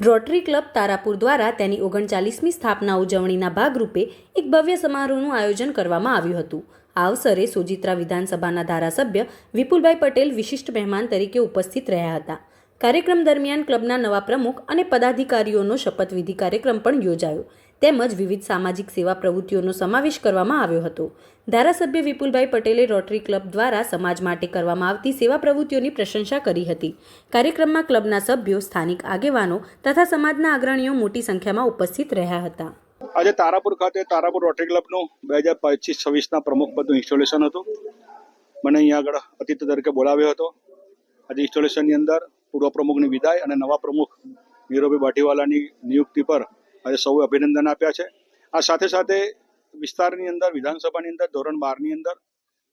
Rotary club Tarapur દ્વારા તેની ઓગણચાલીસમી સ્થાપના ઉજવણીના ભાગરૂપે એક ભવ્ય સમારોહનું આયોજન કરવામાં આવ્યું હતું. આ અવસરે સોજિત્રા વિધાનસભાના ધારાસભ્ય વિપુલભાઈ પટેલ વિશિષ્ટ મહેમાન તરીકે ઉપસ્થિત રહ્યા હતા. કાર્યક્રમ દરમિયાન ક્લબના નવા પ્રમુખ અને પદાધિકારીઓનો શપથવિધિ કાર્યક્રમ પણ યોજાયો. તેમજ વિવિધ સામાજિક સેવા પ્રવૃત્તિઓનો સમાવેશ કરવામાં આવ્યો હતો. ધારાસભ્ય વિપુલભાઈ પટેલે રોટરી ક્લબ દ્વારા સમાજ માટે કરવામાં આવતી સેવા પ્રવૃત્તિઓની પ્રશંસા કરી હતી. કાર્યક્રમમાં ક્લબના સભ્યો, સ્થાનિક આગેવાનો તથા સમાજના અગ્રણીઓ મોટી સંખ્યામાં ઉપસ્થિત રહ્યા હતા. આજે તારાપુર ખાતે તારાપુર રોટરી ક્લબનું બે હજાર પચીસ છવ્વીસના પ્રમુખ પદનું ઇન્સ્ટોલેશન હતું. મને અહીંયા આગળ અતિથિ તરીકે બોલાવ્યો હતો. આજે ઇન્સ્ટોલેશનની અંદર પૂર્વ પ્રમુખની વિદાય અને નવા પ્રમુખ નીરોભાઈ બાટીવાલાની નિયુક્તિ પર આજે સૌએ અભિનંદન આપ્યા છે. આ સાથે સાથે વિસ્તારની અંદર, વિધાનસભાની અંદર, ધોરણ બારની અંદર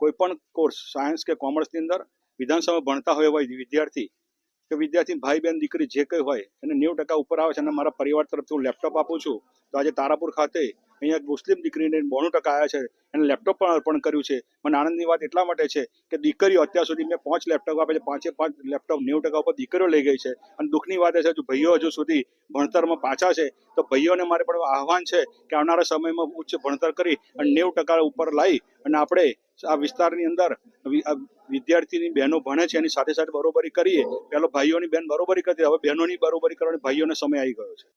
કોઈ પણ કોર્સ, સાયન્સ કે કોમર્સની અંદર વિધાનસભા ભણતા હોય એવા વિદ્યાર્થી કે વિદ્યાર્થી ભાઈ બહેન દીકરી જે કંઈ હોય એને નેવું ટકા ઉપર આવે છે અને મારા પરિવાર તરફથી હું લેપટોપ આપું છું. તો આજે તારાપુર ખાતે અહીંયા મુસ્લિમ દીકરીને બોણું ટકા આવ્યા છે. એને લેપટોપ પણ અર્પણ કર્યું છે. મને આનંદની વાત એટલા માટે છે કે દીકરીઓ અત્યાર સુધી મેં પાંચ લેપટોપ આપે છે. પાંચે પાંચ લેપટોપ નેવું ટકા ઉપર દીકરીઓ લઈ ગઈ છે. અને દુઃખની વાત એ છે, હજુ ભાઈઓ હજુ સુધી ભણતરમાં પાછા છે. તો ભાઈઓને મારે પણ આહવાન છે કે આવનારા સમયમાં ઉચ્ચ ભણતર કરી અને નેવું ટકા ઉપર લાવી અને આપણે આ વિસ્તારની અંદર વિદ્યાર્થીની બહેનો ભણે છે. એની સાથે સાથે બરોબરી કરીએ. પેલો ભાઈઓની બેન બરોબરી કરતી, હવે બહેનોની બરોબરી કરવાની ભાઈઓને સમય આવી ગયો છે.